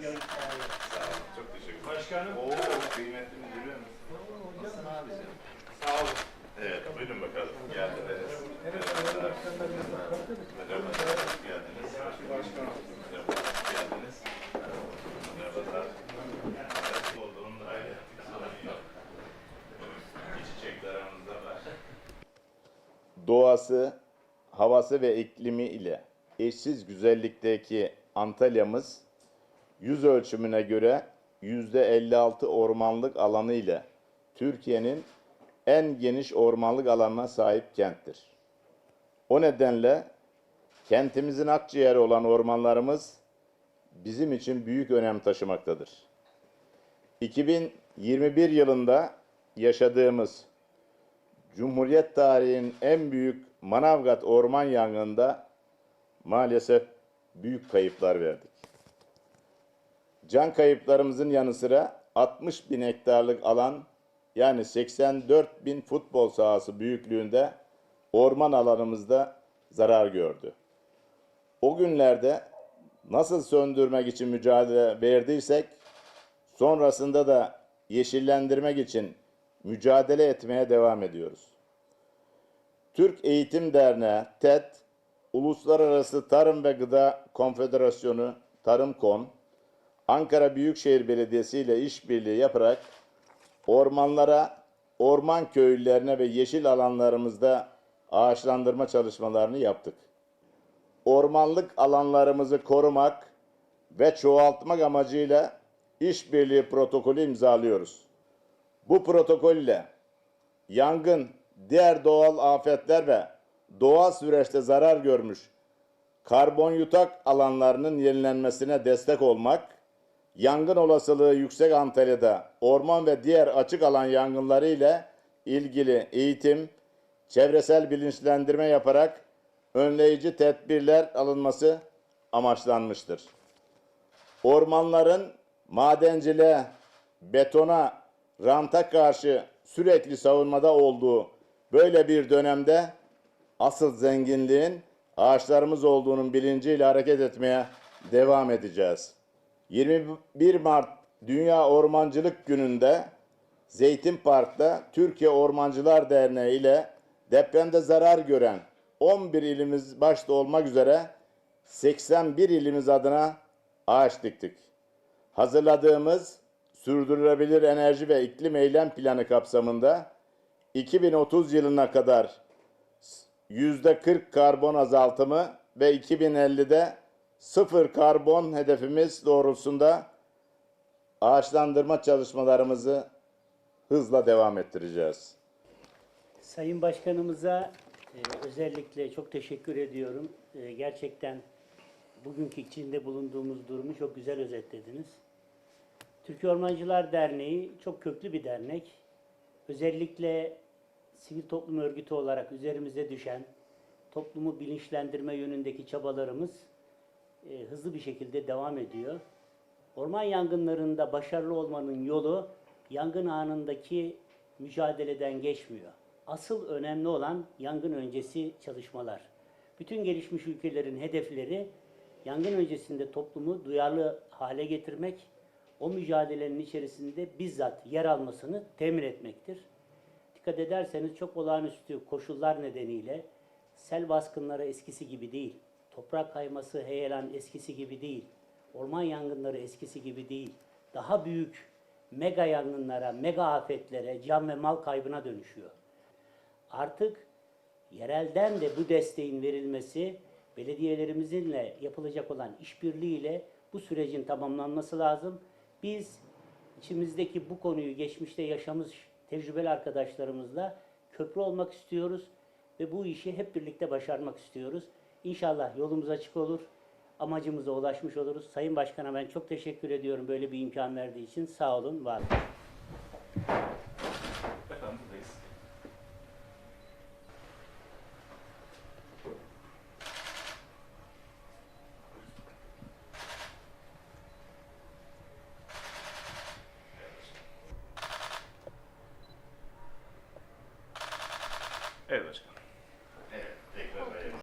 Sağ olun. Çok teşekkür ederim. Başkanım. Oo, kıymetli müdürüm. Nasılsın abicim? Sağ olun. Evet, buyurun bakalım. Geldiniz. Merhabalar. Merhabalar. Hoş geldiniz. Başkanım. Merhabalar. Hoş geldiniz. Merhabalar. Evet, olduğunun ayrı bir sorun yok. İç çiçekler aramızda var. doğası, havası ve iklimi ile eşsiz güzellikteki Antalya'mız yüz ölçümüne göre %56 ormanlık alanı ile Türkiye'nin en geniş ormanlık alanına sahip kenttir. O nedenle kentimizin akciğeri olan ormanlarımız bizim için büyük önem taşımaktadır. 2021 yılında yaşadığımız Cumhuriyet tarihinin en büyük Manavgat orman yangınında maalesef büyük kayıplar verdik. Can kayıplarımızın yanı sıra 60 bin hektarlık alan yani 84 bin futbol sahası büyüklüğünde orman alanımızda zarar gördü. O günlerde nasıl söndürmek için mücadele verdiysek sonrasında da yeşillendirmek için mücadele etmeye devam ediyoruz. Türk Eğitim Derneği, TED, Uluslararası Tarım ve Gıda Konfederasyonu, Tarım.Kon, Ankara Büyükşehir Belediyesi ile işbirliği yaparak ormanlara, orman köylülerine ve yeşil alanlarımızda ağaçlandırma çalışmalarını yaptık. Ormanlık alanlarımızı korumak ve çoğaltmak amacıyla işbirliği protokolü imzalıyoruz. Bu protokol ile yangın, diğer doğal afetler ve doğal süreçte zarar görmüş karbon yutak alanlarının yenilenmesine destek olmak, yangın olasılığı yüksek Antalya'da orman ve diğer açık alan yangınları ile ilgili eğitim, çevresel bilinçlendirme yaparak önleyici tedbirler alınması amaçlanmıştır. Ormanların madenciliğe, betona, ranta karşı sürekli savunmada olduğu böyle bir dönemde asıl zenginliğin ağaçlarımız olduğunun bilinciyle hareket etmeye devam edeceğiz. 21 Mart Dünya Ormancılık Günü'nde Zeytin Park'ta Türkiye Ormancılar Derneği ile depremde zarar gören 11 ilimiz başta olmak üzere 81 ilimiz adına ağaç diktik. Hazırladığımız sürdürülebilir enerji ve iklim eylem planı kapsamında 2030 yılına kadar %40 karbon azaltımı ve 2050'de sıfır karbon hedefimiz doğrultusunda ağaçlandırma çalışmalarımızı hızla devam ettireceğiz. Sayın Başkanımıza e, özellikle çok teşekkür ediyorum. E, gerçekten bugünkü içinde bulunduğumuz durumu çok güzel özetlediniz. Türkiye Ormancılar Derneği çok köklü bir dernek. Özellikle sivil toplum örgütü olarak üzerimize düşen toplumu bilinçlendirme yönündeki çabalarımız e, hızlı bir şekilde devam ediyor. Orman yangınlarında başarılı olmanın yolu yangın anındaki mücadeleden geçmiyor. Asıl önemli olan yangın öncesi çalışmalar. Bütün gelişmiş ülkelerin hedefleri yangın öncesinde toplumu duyarlı hale getirmek, o mücadelenin içerisinde bizzat yer almasını temin etmektir. Dikkat ederseniz çok olağanüstü koşullar nedeniyle sel baskınları eskisi gibi değil, toprak kayması, heyelan eskisi gibi değil, orman yangınları eskisi gibi değil, daha büyük mega yangınlara, mega afetlere, can ve mal kaybına dönüşüyor. Artık yerelden de bu desteğin verilmesi, belediyelerimizle yapılacak olan işbirliğiyle bu sürecin tamamlanması lazım. Biz içimizdeki bu konuyu geçmişte yaşamış tecrübeli arkadaşlarımızla köprü olmak istiyoruz ve bu işi hep birlikte başarmak istiyoruz. İnşallah yolumuz açık olur, amacımıza ulaşmış oluruz. Sayın Başkan'a ben çok teşekkür ediyorum böyle bir imkan verdiği için. Sağ olun, var olun.